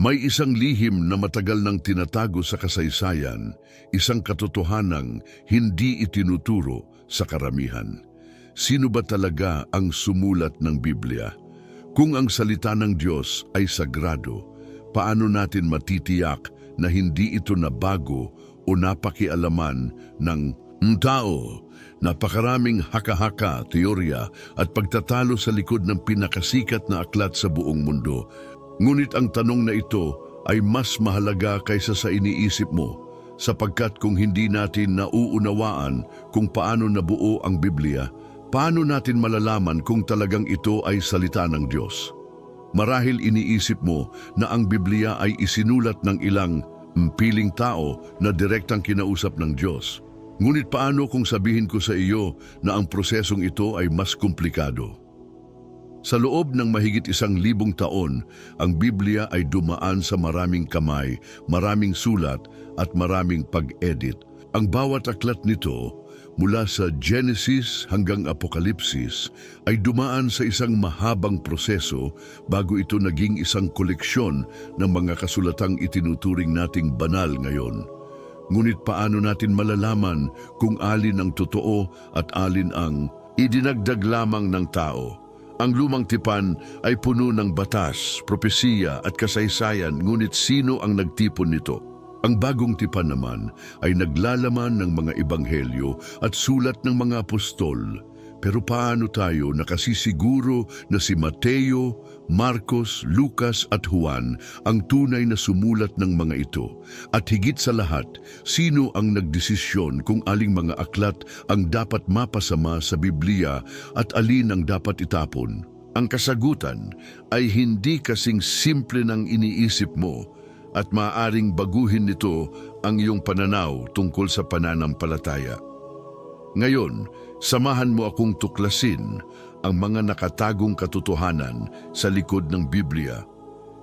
May isang lihim na matagal nang tinatago sa kasaysayan, isang katotohanang hindi itinuturo sa karamihan. Sino ba talaga ang sumulat ng Biblia? Kung ang salita ng Diyos ay sagrado, paano natin matitiyak na hindi ito nabago o napakialaman ng tao? Napakaraming haka-haka, teorya at pagtatalo sa likod ng pinakasikat na aklat sa buong mundo. Ngunit ang tanong na ito ay mas mahalaga kaysa sa iniisip mo sapagkat kung hindi natin nauunawaan kung paano nabuo ang Biblia, paano natin malalaman kung talagang ito ay salita ng Diyos? Marahil iniisip mo na ang Biblia ay isinulat ng ilang piling tao na direktang kinausap ng Diyos. Ngunit paano kung sabihin ko sa iyo na ang prosesong ito ay mas komplikado? Sa loob ng mahigit isang libong taon, ang Biblia ay dumaan sa maraming kamay, maraming sulat at maraming pag-edit. Ang bawat aklat nito, mula sa Genesis hanggang Apokalipsis, ay dumaan sa isang mahabang proseso bago ito naging isang koleksyon ng mga kasulatang itinuturing nating banal ngayon. Ngunit paano natin malalaman kung alin ang totoo at alin ang idinagdag lamang ng tao? Ang lumang tipan ay puno ng batas, propesiya at kasaysayan ngunit sino ang nagtipon nito? Ang bagong tipan naman ay naglalaman ng mga ebanghelyo at sulat ng mga apostol. Pero paano tayo nakasisiguro na si Mateo, Marcos, Lucas at Juan ang tunay na sumulat ng mga ito? At higit sa lahat, sino ang nagdesisyon kung aling mga aklat ang dapat mapasama sa Biblia at alin ang dapat itapon? Ang kasagutan ay hindi kasing simple ng iniisip mo at maaring baguhin nito ang iyong pananaw tungkol sa pananampalataya. Ngayon, samahan mo akong tuklasin ang mga nakatagong katotohanan sa likod ng Biblia.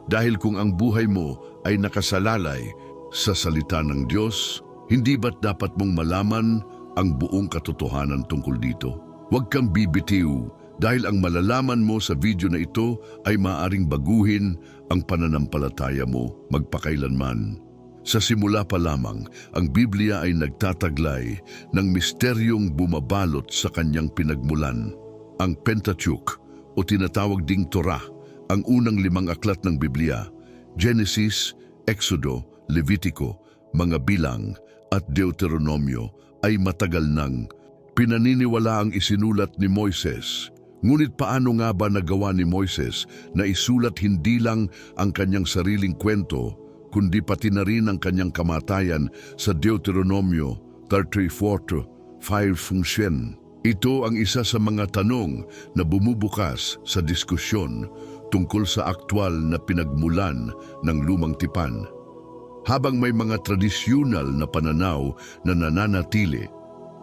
Dahil kung ang buhay mo ay nakasalalay sa salita ng Diyos, hindi ba't dapat mong malaman ang buong katotohanan tungkol dito? Huwag kang bibitiw dahil ang malalaman mo sa video na ito ay maaring baguhin ang pananampalataya mo magpakailanman. Sa simula pa lamang, ang Biblia ay nagtataglay ng misteryong bumabalot sa kanyang pinagmulan. Ang Pentateuch o tinatawag ding Torah, ang unang limang aklat ng Biblia, Genesis, Exodo, Levitico, mga bilang at Deuteronomio ay matagal nang pinaniniwala ang isinulat ni Moises. Ngunit paano nga ba nagawa ni Moises na isulat hindi lang ang kanyang sariling kwento, kundi pati na rin ang kanyang kamatayan sa Deuteronomio 34.5 function. Ito ang isa sa mga tanong na bumubukas sa diskusyon tungkol sa aktwal na pinagmulan ng lumang tipan. Habang may mga tradisyonal na pananaw na nananatili,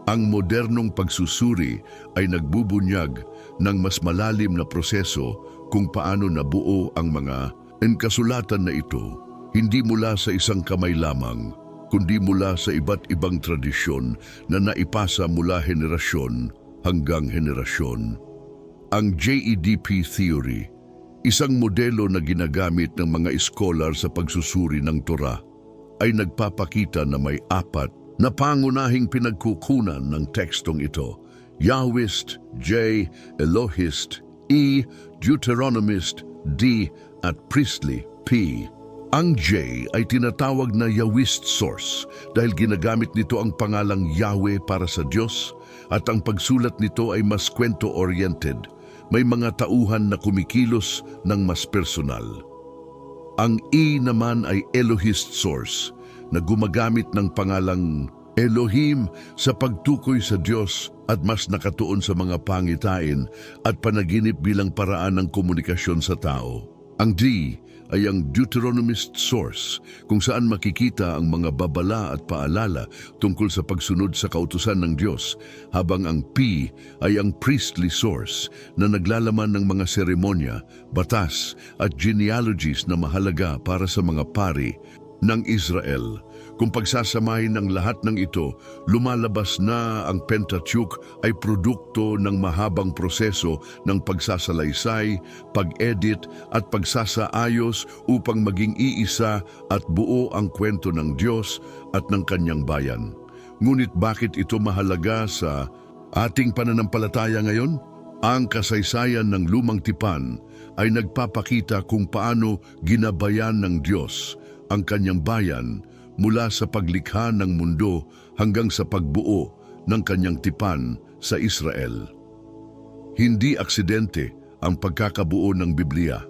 ang modernong pagsusuri ay nagbubunyag ng mas malalim na proseso kung paano nabuo ang mga engkasulatan na ito hindi mula sa isang kamay lamang, kundi mula sa iba't ibang tradisyon na naipasa mula henerasyon hanggang henerasyon. Ang JEDP theory, isang modelo na ginagamit ng mga scholar sa pagsusuri ng Torah, ay nagpapakita na may apat na pangunahing pinagkukunan ng tekstong ito. Yahwist, J, Elohist, E, Deuteronomist, D, at Priestly, P. Ang J ay tinatawag na Yahwist source dahil ginagamit nito ang pangalang Yahweh para sa Diyos at ang pagsulat nito ay mas kwento-oriented. May mga tauhan na kumikilos ng mas personal. Ang E naman ay Elohist source na gumagamit ng pangalang Elohim sa pagtukoy sa Diyos at mas nakatuon sa mga pangitain at panaginip bilang paraan ng komunikasyon sa tao. Ang D ay ang Deuteronomist source kung saan makikita ang mga babala at paalala tungkol sa pagsunod sa kautusan ng Diyos habang ang P ay ang priestly source na naglalaman ng mga seremonya, batas at genealogies na mahalaga para sa mga pari ng Israel. Kung pagsasamahin ng lahat ng ito, lumalabas na ang Pentateuch ay produkto ng mahabang proseso ng pagsasalaysay, pag-edit at pagsasaayos upang maging iisa at buo ang kwento ng Diyos at ng kanyang bayan. Ngunit bakit ito mahalaga sa ating pananampalataya ngayon? Ang kasaysayan ng lumang tipan ay nagpapakita kung paano ginabayan ng Diyos ang kanyang bayan mula sa paglikha ng mundo hanggang sa pagbuo ng kanyang tipan sa Israel. Hindi aksidente ang pagkakabuo ng Biblia.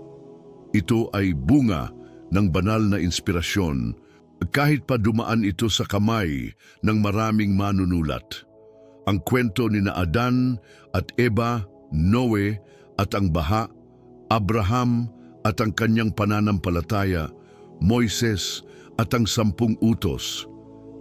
Ito ay bunga ng banal na inspirasyon kahit pa dumaan ito sa kamay ng maraming manunulat. Ang kwento ni Adan at Eva, Noe at ang Baha, Abraham at ang kanyang pananampalataya, Moises at ang sampung utos.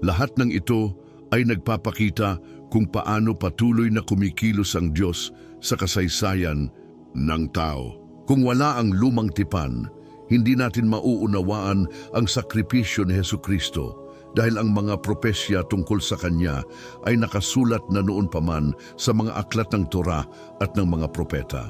Lahat ng ito ay nagpapakita kung paano patuloy na kumikilos ang Diyos sa kasaysayan ng tao. Kung wala ang lumang tipan, hindi natin mauunawaan ang sakripisyo ni Heso Kristo dahil ang mga propesya tungkol sa Kanya ay nakasulat na noon pa man sa mga aklat ng Torah at ng mga propeta.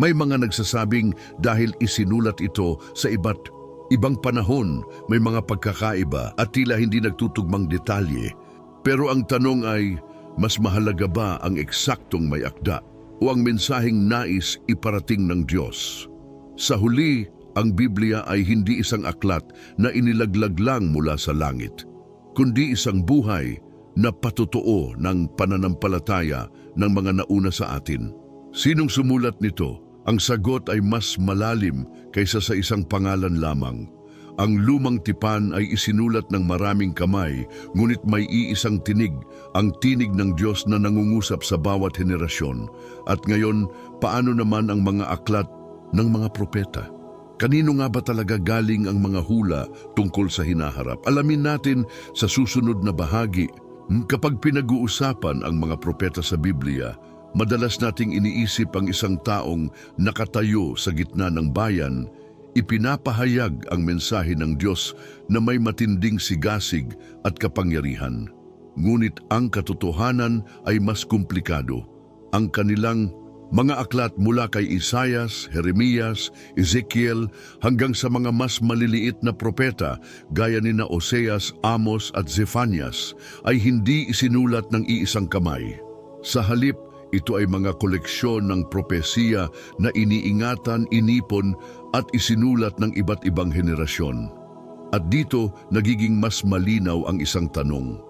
May mga nagsasabing dahil isinulat ito sa iba't ibang panahon, may mga pagkakaiba at tila hindi nagtutugmang detalye. Pero ang tanong ay, mas mahalaga ba ang eksaktong may akda o ang mensaheng nais iparating ng Diyos? Sa huli, ang Biblia ay hindi isang aklat na inilaglag lang mula sa langit, kundi isang buhay na patotoo ng pananampalataya ng mga nauna sa atin. Sinong sumulat nito? Ang sagot ay mas malalim kaysa sa isang pangalan lamang. Ang lumang tipan ay isinulat ng maraming kamay, ngunit may iisang tinig, ang tinig ng Diyos na nangungusap sa bawat henerasyon. At ngayon, paano naman ang mga aklat ng mga propeta? Kanino nga ba talaga galing ang mga hula tungkol sa hinaharap? Alamin natin sa susunod na bahagi. Hmm, Kapag pinag-uusapan ang mga propeta sa Biblia, madalas nating iniisip ang isang taong nakatayo sa gitna ng bayan, ipinapahayag ang mensahe ng Diyos na may matinding sigasig at kapangyarihan. Ngunit ang katotohanan ay mas komplikado. Ang kanilang mga aklat mula kay Isayas, Jeremias, Ezekiel hanggang sa mga mas maliliit na propeta gaya ni na Oseas, Amos at Zephanias ay hindi isinulat ng iisang kamay. Sa halip, ito ay mga koleksyon ng propesiya na iniingatan, inipon at isinulat ng iba't ibang henerasyon. At dito nagiging mas malinaw ang isang tanong.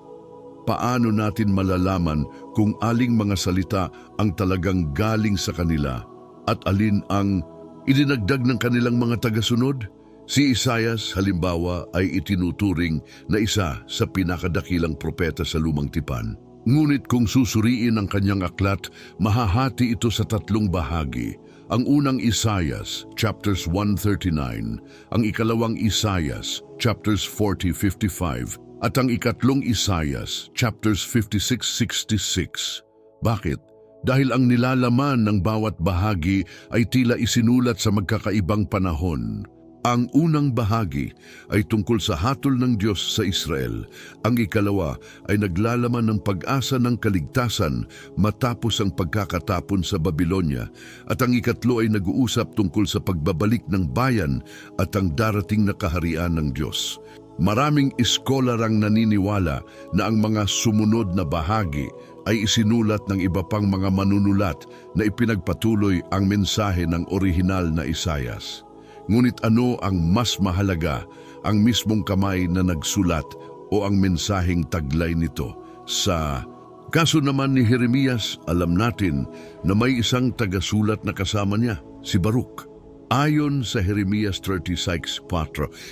Paano natin malalaman kung aling mga salita ang talagang galing sa kanila at alin ang idinagdag ng kanilang mga tagasunod? Si Isayas halimbawa ay itinuturing na isa sa pinakadakilang propeta sa lumang tipan. Ngunit kung susuriin ang kanyang aklat, mahahati ito sa tatlong bahagi. Ang unang Isayas, chapters 139, ang ikalawang Isayas, chapters 40-55, at ang ikatlong Isayas, chapters 56-66. Bakit? Dahil ang nilalaman ng bawat bahagi ay tila isinulat sa magkakaibang panahon. Ang unang bahagi ay tungkol sa hatol ng Diyos sa Israel. Ang ikalawa ay naglalaman ng pag-asa ng kaligtasan matapos ang pagkakatapon sa Babylonia. At ang ikatlo ay nag-uusap tungkol sa pagbabalik ng bayan at ang darating na kaharian ng Diyos. Maraming iskolarang naniniwala na ang mga sumunod na bahagi ay isinulat ng iba pang mga manunulat na ipinagpatuloy ang mensahe ng orihinal na Isayas. Ngunit ano ang mas mahalaga, ang mismong kamay na nagsulat o ang mensaheng taglay nito? Sa kaso naman ni Jeremias, alam natin na may isang tagasulat na kasama niya, si Baruch. Ayon sa Jeremias 36.4,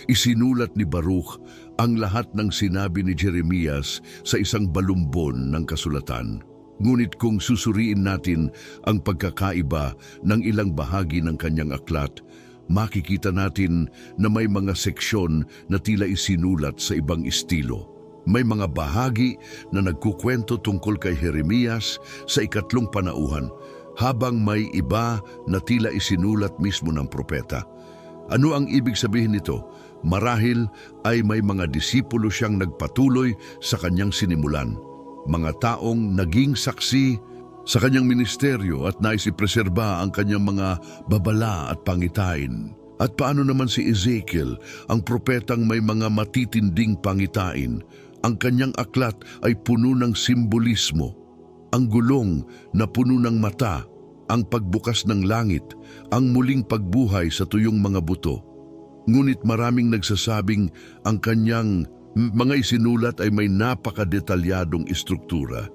isinulat ni Baruch ang lahat ng sinabi ni Jeremias sa isang balumbon ng kasulatan. Ngunit kung susuriin natin ang pagkakaiba ng ilang bahagi ng kanyang aklat, makikita natin na may mga seksyon na tila isinulat sa ibang estilo. May mga bahagi na nagkukwento tungkol kay Jeremias sa ikatlong panauhan, habang may iba na tila isinulat mismo ng propeta. Ano ang ibig sabihin nito? Marahil ay may mga disipulo siyang nagpatuloy sa kanyang sinimulan. Mga taong naging saksi sa kanyang ministeryo at naisipreserba ang kanyang mga babala at pangitain. At paano naman si Ezekiel, ang propetang may mga matitinding pangitain? Ang kanyang aklat ay puno ng simbolismo. Ang gulong na puno ng mata, ang pagbukas ng langit, ang muling pagbuhay sa tuyong mga buto. Ngunit maraming nagsasabing ang kanyang mga isinulat ay may napakadetalyadong istruktura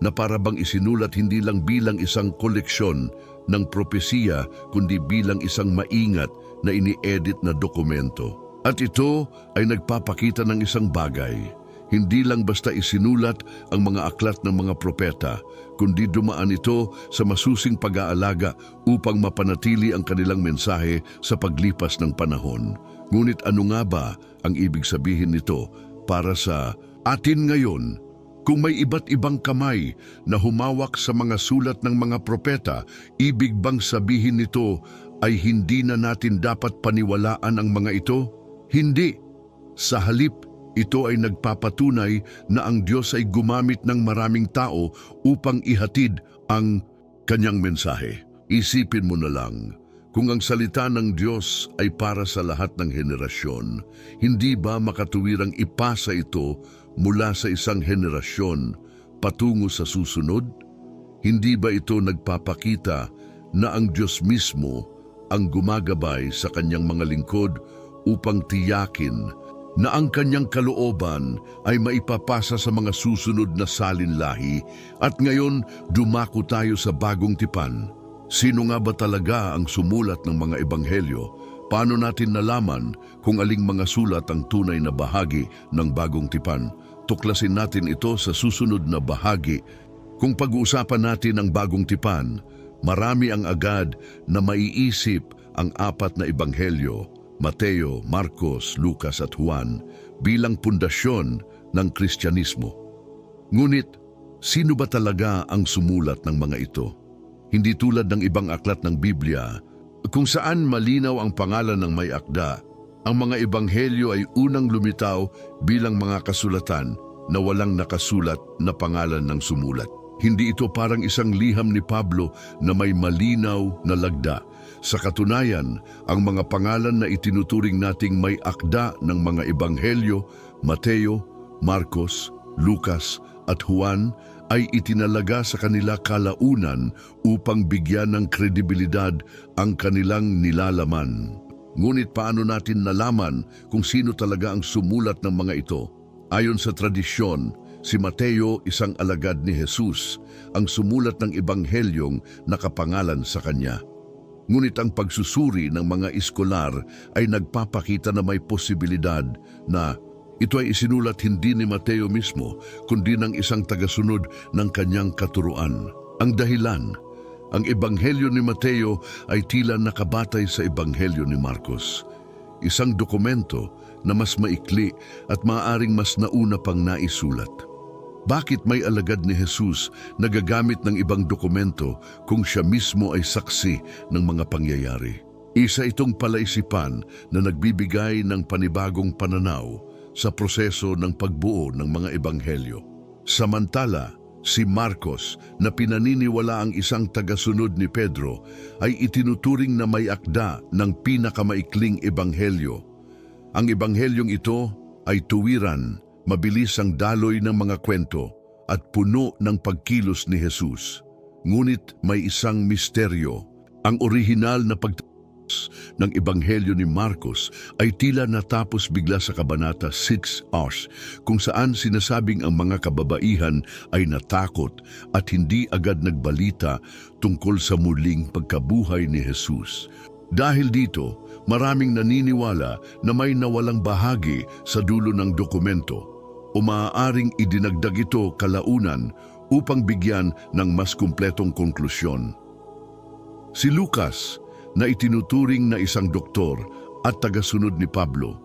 na para bang isinulat hindi lang bilang isang koleksyon ng propesiya kundi bilang isang maingat na ini-edit na dokumento. At ito ay nagpapakita ng isang bagay. Hindi lang basta isinulat ang mga aklat ng mga propeta, kundi dumaan ito sa masusing pag-aalaga upang mapanatili ang kanilang mensahe sa paglipas ng panahon. Ngunit ano nga ba ang ibig sabihin nito para sa atin ngayon? Kung may iba't ibang kamay na humawak sa mga sulat ng mga propeta, ibig bang sabihin nito ay hindi na natin dapat paniwalaan ang mga ito? Hindi. Sa halip, ito ay nagpapatunay na ang Diyos ay gumamit ng maraming tao upang ihatid ang kanyang mensahe. Isipin mo na lang, kung ang salita ng Diyos ay para sa lahat ng henerasyon, hindi ba makatuwirang ipasa ito mula sa isang henerasyon patungo sa susunod? Hindi ba ito nagpapakita na ang Diyos mismo ang gumagabay sa kanyang mga lingkod upang tiyakin na ang kanyang kalooban ay maipapasa sa mga susunod na salinlahi at ngayon dumako tayo sa bagong tipan. Sino nga ba talaga ang sumulat ng mga ebanghelyo? Paano natin nalaman kung aling mga sulat ang tunay na bahagi ng bagong tipan? Tuklasin natin ito sa susunod na bahagi. Kung pag-uusapan natin ang bagong tipan, marami ang agad na maiisip ang apat na ebanghelyo Mateo, Marcos, Lucas at Juan bilang pundasyon ng Kristyanismo. Ngunit, sino ba talaga ang sumulat ng mga ito? Hindi tulad ng ibang aklat ng Biblia, kung saan malinaw ang pangalan ng may akda, ang mga ebanghelyo ay unang lumitaw bilang mga kasulatan na walang nakasulat na pangalan ng sumulat. Hindi ito parang isang liham ni Pablo na may malinaw na lagda. Sa katunayan, ang mga pangalan na itinuturing nating may akda ng mga ebanghelyo, Mateo, Marcos, Lucas at Juan ay itinalaga sa kanila kalaunan upang bigyan ng kredibilidad ang kanilang nilalaman. Ngunit paano natin nalaman kung sino talaga ang sumulat ng mga ito? Ayon sa tradisyon, si Mateo, isang alagad ni Jesus, ang sumulat ng ebanghelyong nakapangalan sa kanya. Ngunit ang pagsusuri ng mga iskolar ay nagpapakita na may posibilidad na ito ay isinulat hindi ni Mateo mismo, kundi ng isang tagasunod ng kanyang katuruan. Ang dahilan, ang ebanghelyo ni Mateo ay tila nakabatay sa ebanghelyo ni Marcos. Isang dokumento na mas maikli at maaring mas nauna pang naisulat. Bakit may alagad ni Jesus na gagamit ng ibang dokumento kung siya mismo ay saksi ng mga pangyayari? Isa itong palaisipan na nagbibigay ng panibagong pananaw sa proseso ng pagbuo ng mga ebanghelyo. Samantala, si Marcos na pinaniniwala ang isang tagasunod ni Pedro ay itinuturing na may akda ng pinakamaikling ebanghelyo. Ang ebanghelyong ito ay tuwiran, mabilis ang daloy ng mga kwento at puno ng pagkilos ni Jesus. Ngunit may isang misteryo. Ang orihinal na pag ng Ebanghelyo ni Marcos ay tila natapos bigla sa Kabanata 6 Os kung saan sinasabing ang mga kababaihan ay natakot at hindi agad nagbalita tungkol sa muling pagkabuhay ni Jesus. Dahil dito, maraming naniniwala na may nawalang bahagi sa dulo ng dokumento o maaaring idinagdag ito kalaunan upang bigyan ng mas kumpletong konklusyon. Si Lucas, na itinuturing na isang doktor at tagasunod ni Pablo,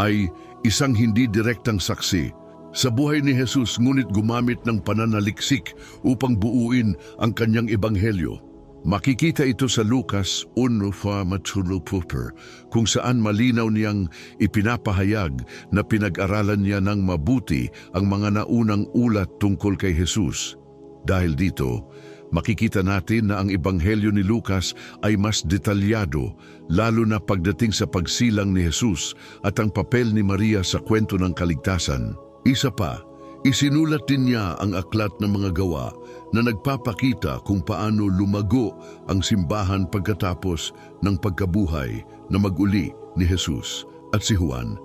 ay isang hindi direktang saksi sa buhay ni Jesus ngunit gumamit ng pananaliksik upang buuin ang kanyang ebanghelyo. Makikita ito sa Lucas 1.4 kung saan malinaw niyang ipinapahayag na pinag-aralan niya ng mabuti ang mga naunang ulat tungkol kay Jesus. Dahil dito, makikita natin na ang ebanghelyo ni Lucas ay mas detalyado lalo na pagdating sa pagsilang ni Jesus at ang papel ni Maria sa kwento ng kaligtasan. Isa pa, isinulat din niya ang aklat ng mga gawa na nagpapakita kung paano lumago ang simbahan pagkatapos ng pagkabuhay na maguli ni Jesus at si Juan.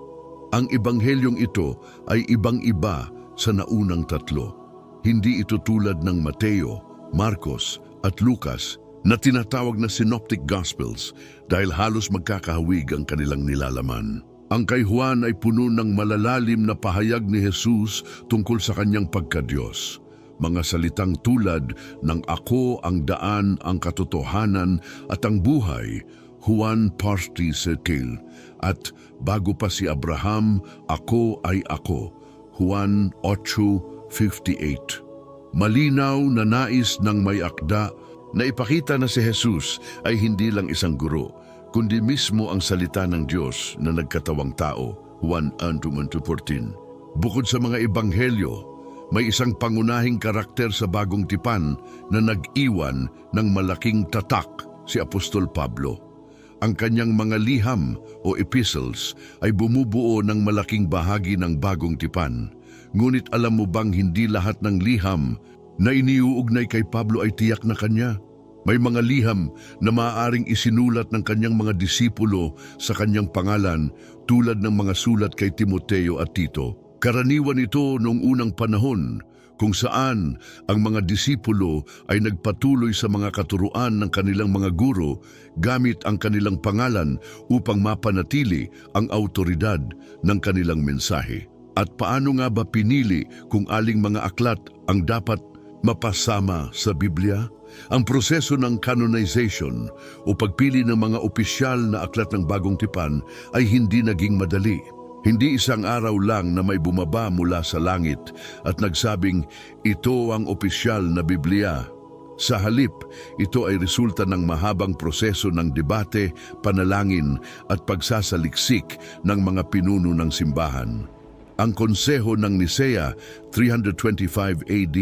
Ang ebanghelyong ito ay ibang-iba sa naunang tatlo. Hindi ito tulad ng Mateo, Marcos at Lucas na tinatawag na Synoptic Gospels dahil halos magkakahawig ang kanilang nilalaman. Ang kay Juan ay puno ng malalalim na pahayag ni Jesus tungkol sa kanyang pagkadiyos. Mga salitang tulad ng Ako ang daan, ang katotohanan at ang buhay, Juan Party Sekil, at bago pa si Abraham, Ako ay Ako, Juan 8.58. Malinaw na nais ng may akda na ipakita na si Jesus ay hindi lang isang guro, kundi mismo ang salita ng Diyos na nagkatawang tao, Juan 1.14. Bukod sa mga ebanghelyo, may isang pangunahing karakter sa bagong tipan na nag-iwan ng malaking tatak si Apostol Pablo. Ang kanyang mga liham o epistles ay bumubuo ng malaking bahagi ng bagong tipan. Ngunit alam mo bang hindi lahat ng liham na iniuugnay kay Pablo ay tiyak na kanya? May mga liham na maaaring isinulat ng kanyang mga disipulo sa kanyang pangalan tulad ng mga sulat kay Timoteo at Tito. Karaniwan ito noong unang panahon kung saan ang mga disipulo ay nagpatuloy sa mga katuruan ng kanilang mga guro gamit ang kanilang pangalan upang mapanatili ang autoridad ng kanilang mensahe. At paano nga ba pinili kung aling mga aklat ang dapat mapasama sa Biblia? Ang proseso ng canonization o pagpili ng mga opisyal na aklat ng bagong tipan ay hindi naging madali. Hindi isang araw lang na may bumaba mula sa langit at nagsabing, ito ang opisyal na Biblia. Sa halip, ito ay resulta ng mahabang proseso ng debate, panalangin at pagsasaliksik ng mga pinuno ng simbahan. Ang konseho ng Nisea 325 AD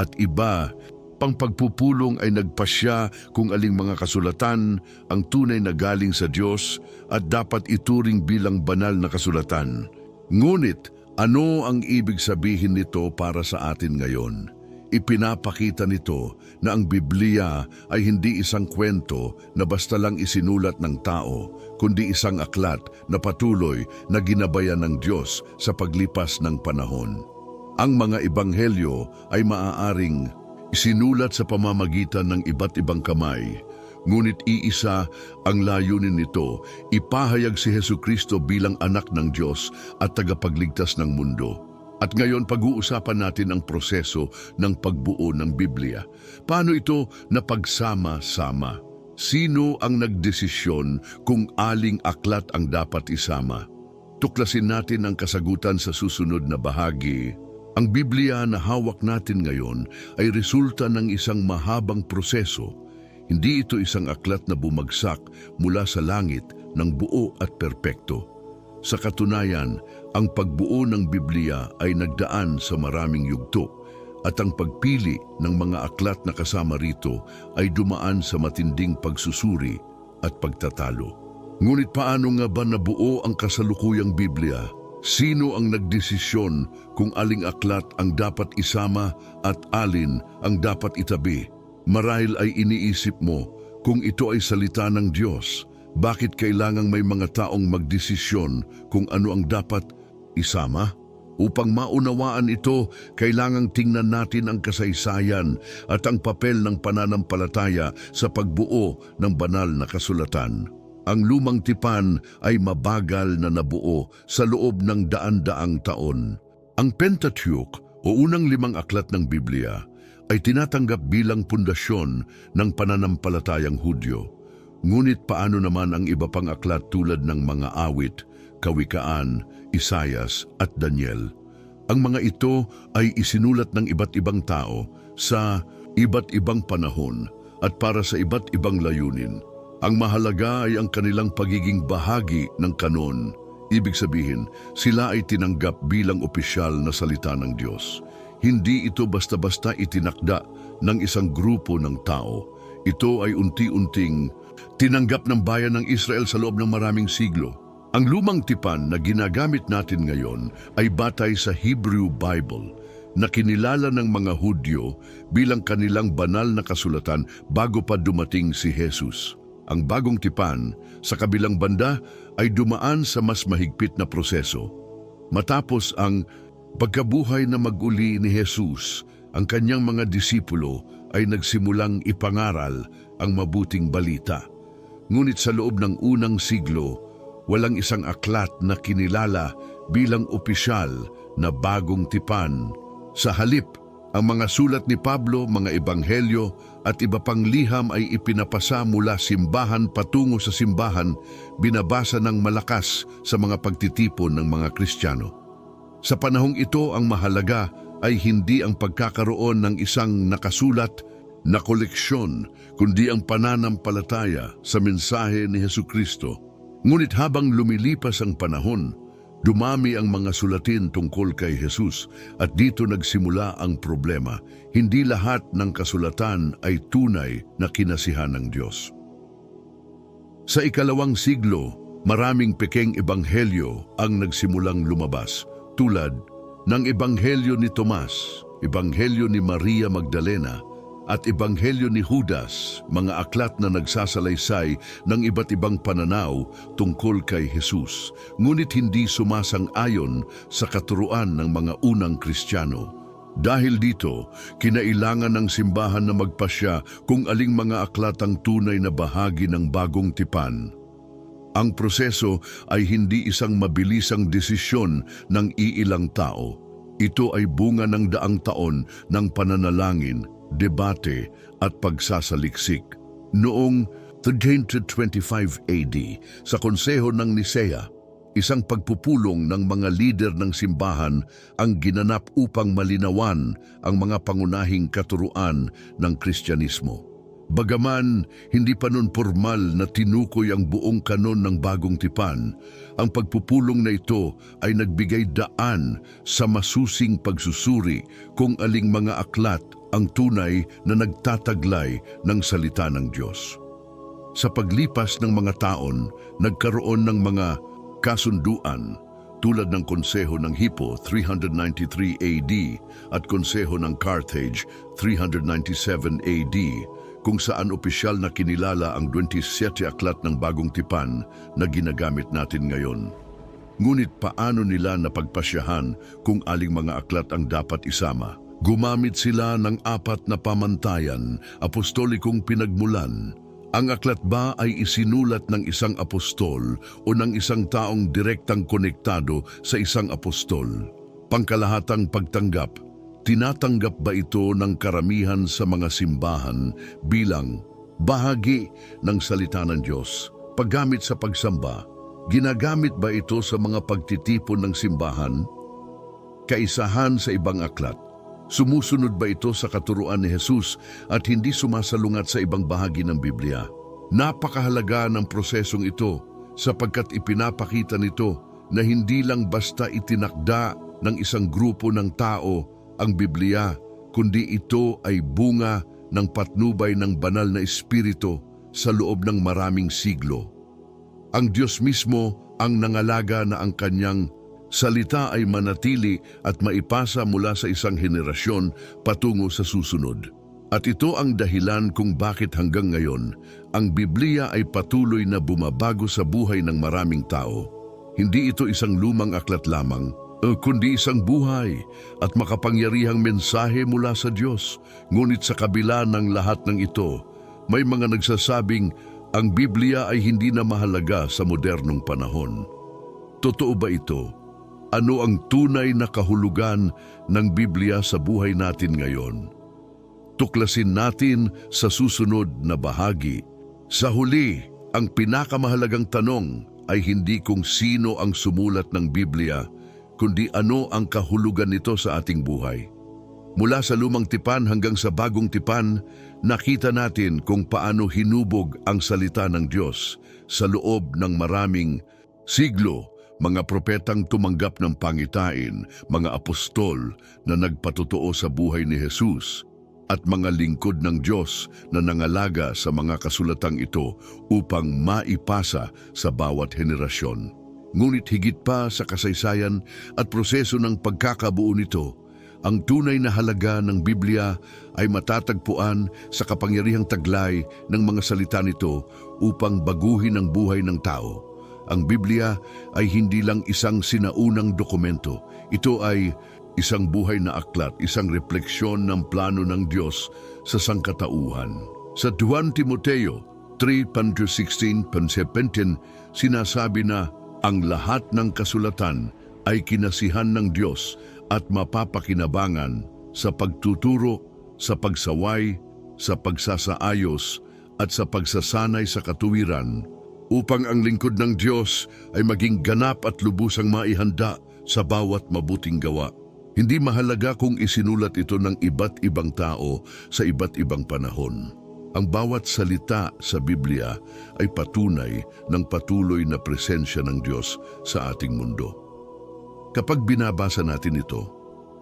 at iba pang pagpupulong ay nagpasya kung aling mga kasulatan ang tunay na galing sa Diyos at dapat ituring bilang banal na kasulatan. Ngunit ano ang ibig sabihin nito para sa atin ngayon? Ipinapakita nito na ang Biblia ay hindi isang kwento na basta lang isinulat ng tao, kundi isang aklat na patuloy na ginabayan ng Diyos sa paglipas ng panahon. Ang mga ebanghelyo ay maaaring isinulat sa pamamagitan ng iba't ibang kamay, ngunit iisa ang layunin nito, ipahayag si Hesu Kristo bilang anak ng Diyos at tagapagligtas ng mundo. At ngayon pag-uusapan natin ang proseso ng pagbuo ng Biblia. Paano ito napagsama-sama? Sino ang nagdesisyon kung aling aklat ang dapat isama? Tuklasin natin ang kasagutan sa susunod na bahagi. Ang Biblia na hawak natin ngayon ay resulta ng isang mahabang proseso. Hindi ito isang aklat na bumagsak mula sa langit ng buo at perpekto. Sa katunayan, ang pagbuo ng Biblia ay nagdaan sa maraming yugto at ang pagpili ng mga aklat na kasama rito ay dumaan sa matinding pagsusuri at pagtatalo. Ngunit paano nga ba nabuo ang kasalukuyang Biblia? Sino ang nagdesisyon kung aling aklat ang dapat isama at alin ang dapat itabi? Marahil ay iniisip mo kung ito ay salita ng Diyos bakit kailangang may mga taong magdesisyon kung ano ang dapat isama? Upang maunawaan ito, kailangang tingnan natin ang kasaysayan at ang papel ng pananampalataya sa pagbuo ng banal na kasulatan. Ang lumang tipan ay mabagal na nabuo sa loob ng daan-daang taon. Ang Pentateuch o unang limang aklat ng Biblia ay tinatanggap bilang pundasyon ng pananampalatayang Hudyo. Ngunit paano naman ang iba pang aklat tulad ng mga awit, kawikaan, Isayas at Daniel? Ang mga ito ay isinulat ng iba't ibang tao sa iba't ibang panahon at para sa iba't ibang layunin. Ang mahalaga ay ang kanilang pagiging bahagi ng kanon. Ibig sabihin, sila ay tinanggap bilang opisyal na salita ng Diyos. Hindi ito basta-basta itinakda ng isang grupo ng tao. Ito ay unti-unting tinanggap ng bayan ng Israel sa loob ng maraming siglo. Ang lumang tipan na ginagamit natin ngayon ay batay sa Hebrew Bible na kinilala ng mga Hudyo bilang kanilang banal na kasulatan bago pa dumating si Jesus. Ang bagong tipan sa kabilang banda ay dumaan sa mas mahigpit na proseso. Matapos ang pagkabuhay na maguli ni Jesus, ang kanyang mga disipulo ay nagsimulang ipangaral ang mabuting balita. Ngunit sa loob ng unang siglo, walang isang aklat na kinilala bilang opisyal na bagong tipan. Sa halip, ang mga sulat ni Pablo, mga ebanghelyo at iba pang liham ay ipinapasa mula simbahan patungo sa simbahan, binabasa ng malakas sa mga pagtitipon ng mga Kristiyano. Sa panahong ito, ang mahalaga ay hindi ang pagkakaroon ng isang nakasulat na koleksyon, kundi ang pananampalataya sa mensahe ni Hesu Kristo. Ngunit habang lumilipas ang panahon, dumami ang mga sulatin tungkol kay Jesus at dito nagsimula ang problema. Hindi lahat ng kasulatan ay tunay na kinasihan ng Diyos. Sa ikalawang siglo, maraming pekeng ebanghelyo ang nagsimulang lumabas, tulad ng ebanghelyo ni Tomas, ebanghelyo ni Maria Magdalena, at ebanghelyo ni Judas, mga aklat na nagsasalaysay ng iba't ibang pananaw tungkol kay Jesus, ngunit hindi sumasang-ayon sa katuruan ng mga unang Kristiyano. Dahil dito, kinailangan ng simbahan na magpasya kung aling mga aklat ang tunay na bahagi ng bagong tipan. Ang proseso ay hindi isang mabilisang desisyon ng iilang tao. Ito ay bunga ng daang taon ng pananalangin, debate at pagsasaliksik. Noong 1325 AD, sa konseho ng Nisea, isang pagpupulong ng mga lider ng simbahan ang ginanap upang malinawan ang mga pangunahing katuruan ng Kristyanismo. Bagaman hindi pa nun formal na tinukoy ang buong kanon ng bagong tipan, ang pagpupulong na ito ay nagbigay daan sa masusing pagsusuri kung aling mga aklat ang tunay na nagtataglay ng salita ng Diyos. Sa paglipas ng mga taon, nagkaroon ng mga kasunduan tulad ng Konseho ng Hippo 393 AD at Konseho ng Carthage 397 AD kung saan opisyal na kinilala ang 27 aklat ng bagong tipan na ginagamit natin ngayon. Ngunit paano nila napagpasyahan kung aling mga aklat ang dapat isama? Gumamit sila ng apat na pamantayan, apostolikong pinagmulan. Ang aklat ba ay isinulat ng isang apostol o ng isang taong direktang konektado sa isang apostol? Pangkalahatang pagtanggap, tinatanggap ba ito ng karamihan sa mga simbahan bilang bahagi ng salita ng Diyos? Paggamit sa pagsamba, ginagamit ba ito sa mga pagtitipon ng simbahan? Kaisahan sa ibang aklat, Sumusunod ba ito sa katuruan ni Jesus at hindi sumasalungat sa ibang bahagi ng Biblia? Napakahalaga ng prosesong ito sapagkat ipinapakita nito na hindi lang basta itinakda ng isang grupo ng tao ang Biblia, kundi ito ay bunga ng patnubay ng banal na espiritu sa loob ng maraming siglo. Ang Diyos mismo ang nangalaga na ang kanyang salita ay manatili at maipasa mula sa isang henerasyon patungo sa susunod. At ito ang dahilan kung bakit hanggang ngayon, ang Biblia ay patuloy na bumabago sa buhay ng maraming tao. Hindi ito isang lumang aklat lamang, kundi isang buhay at makapangyarihang mensahe mula sa Diyos. Ngunit sa kabila ng lahat ng ito, may mga nagsasabing ang Biblia ay hindi na mahalaga sa modernong panahon. Totoo ba ito? Ano ang tunay na kahulugan ng Biblia sa buhay natin ngayon? Tuklasin natin sa susunod na bahagi. Sa huli, ang pinakamahalagang tanong ay hindi kung sino ang sumulat ng Biblia, kundi ano ang kahulugan nito sa ating buhay. Mula sa lumang tipan hanggang sa bagong tipan, nakita natin kung paano hinubog ang salita ng Diyos sa loob ng maraming siglo, mga propetang tumanggap ng pangitain, mga apostol na nagpatotoo sa buhay ni Jesus, at mga lingkod ng Diyos na nangalaga sa mga kasulatang ito upang maipasa sa bawat henerasyon. Ngunit higit pa sa kasaysayan at proseso ng pagkakabuo nito, ang tunay na halaga ng Biblia ay matatagpuan sa kapangyarihang taglay ng mga salita nito upang baguhin ang buhay ng tao. Ang Biblia ay hindi lang isang sinaunang dokumento. Ito ay isang buhay na aklat, isang refleksyon ng plano ng Diyos sa sangkatauhan. Sa 2 Timoteo 3.16-17, sinasabi na ang lahat ng kasulatan ay kinasihan ng Diyos at mapapakinabangan sa pagtuturo, sa pagsaway, sa pagsasaayos at sa pagsasanay sa katuwiran upang ang lingkod ng Diyos ay maging ganap at lubusang maihanda sa bawat mabuting gawa. Hindi mahalaga kung isinulat ito ng iba't ibang tao sa iba't ibang panahon. Ang bawat salita sa Biblia ay patunay ng patuloy na presensya ng Diyos sa ating mundo. Kapag binabasa natin ito,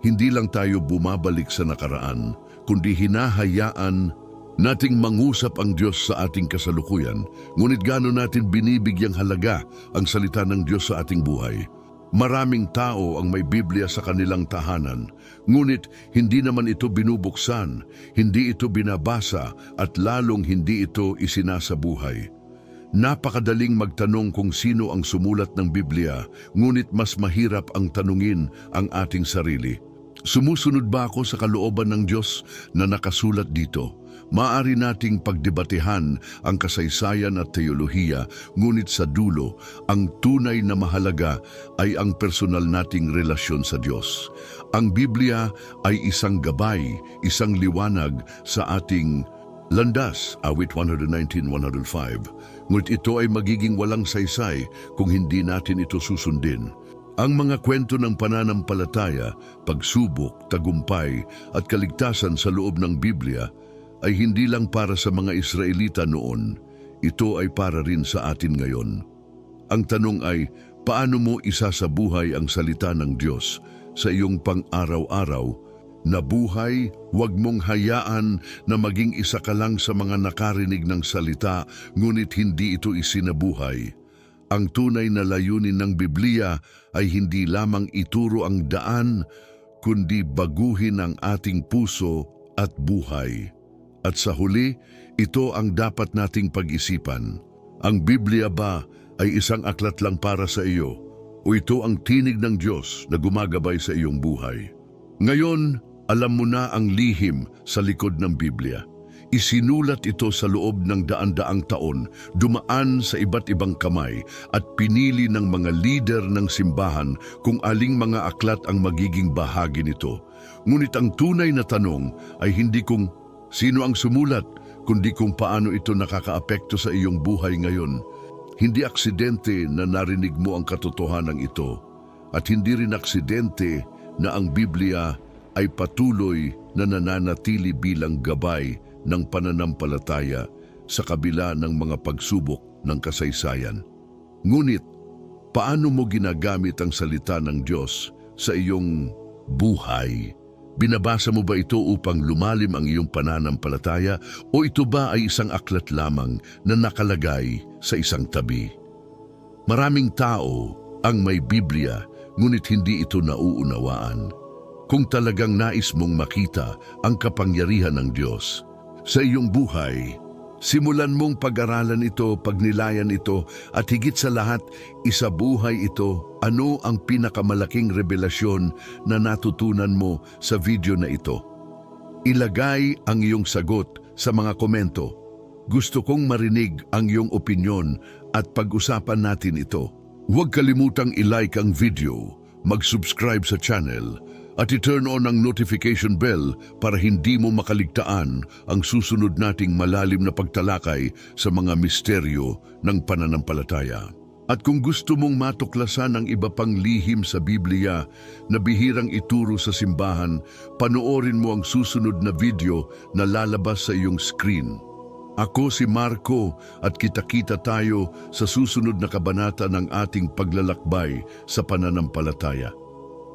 hindi lang tayo bumabalik sa nakaraan, kundi hinahayaan nating mangusap ang Diyos sa ating kasalukuyan, ngunit gaano natin binibigyang halaga ang salita ng Diyos sa ating buhay. Maraming tao ang may Biblia sa kanilang tahanan, ngunit hindi naman ito binubuksan, hindi ito binabasa at lalong hindi ito isinasabuhay. Napakadaling magtanong kung sino ang sumulat ng Biblia, ngunit mas mahirap ang tanungin ang ating sarili. Sumusunod ba ako sa kalooban ng Diyos na nakasulat dito? Maari nating pagdebatehan ang kasaysayan at teolohiya, ngunit sa dulo, ang tunay na mahalaga ay ang personal nating relasyon sa Diyos. Ang Biblia ay isang gabay, isang liwanag sa ating landas, awit 119-105. Ngunit ito ay magiging walang saysay kung hindi natin ito susundin. Ang mga kwento ng pananampalataya, pagsubok, tagumpay at kaligtasan sa loob ng Biblia ay hindi lang para sa mga Israelita noon, ito ay para rin sa atin ngayon. Ang tanong ay, paano mo isasabuhay ang salita ng Diyos sa iyong pang-araw-araw na buhay, huwag mong hayaan na maging isa ka lang sa mga nakarinig ng salita ngunit hindi ito isinabuhay. Ang tunay na layunin ng Biblia ay hindi lamang ituro ang daan, kundi baguhin ang ating puso at buhay. At sa huli, ito ang dapat nating pag-isipan. Ang Biblia ba ay isang aklat lang para sa iyo o ito ang tinig ng Diyos na gumagabay sa iyong buhay? Ngayon, alam mo na ang lihim sa likod ng Biblia. Isinulat ito sa loob ng daan-daang taon, dumaan sa iba't ibang kamay at pinili ng mga lider ng simbahan kung aling mga aklat ang magiging bahagi nito. Ngunit ang tunay na tanong ay hindi kung sino ang sumulat, kundi kung paano ito nakakaapekto sa iyong buhay ngayon. Hindi aksidente na narinig mo ang katotohanan ito at hindi rin aksidente na ang Biblia ay patuloy na nananatili bilang gabay ng pananampalataya sa kabila ng mga pagsubok ng kasaysayan. Ngunit, paano mo ginagamit ang salita ng Diyos sa iyong buhay? Binabasa mo ba ito upang lumalim ang iyong pananampalataya o ito ba ay isang aklat lamang na nakalagay sa isang tabi? Maraming tao ang may Biblia ngunit hindi ito nauunawaan. Kung talagang nais mong makita ang kapangyarihan ng Diyos sa iyong buhay, simulan mong pag-aralan ito, pagnilayan ito, at higit sa lahat, isabuhay ito. Ano ang pinakamalaking revelasyon na natutunan mo sa video na ito? Ilagay ang iyong sagot sa mga komento. Gusto kong marinig ang iyong opinyon at pag-usapan natin ito. Huwag kalimutang i-like ang video, mag-subscribe sa channel, at i-turn on ang notification bell para hindi mo makaligtaan ang susunod nating malalim na pagtalakay sa mga misteryo ng pananampalataya. At kung gusto mong matuklasan ang iba pang lihim sa Biblia na bihirang ituro sa simbahan, panoorin mo ang susunod na video na lalabas sa iyong screen. Ako si Marco at kita-kita tayo sa susunod na kabanata ng ating paglalakbay sa pananampalataya.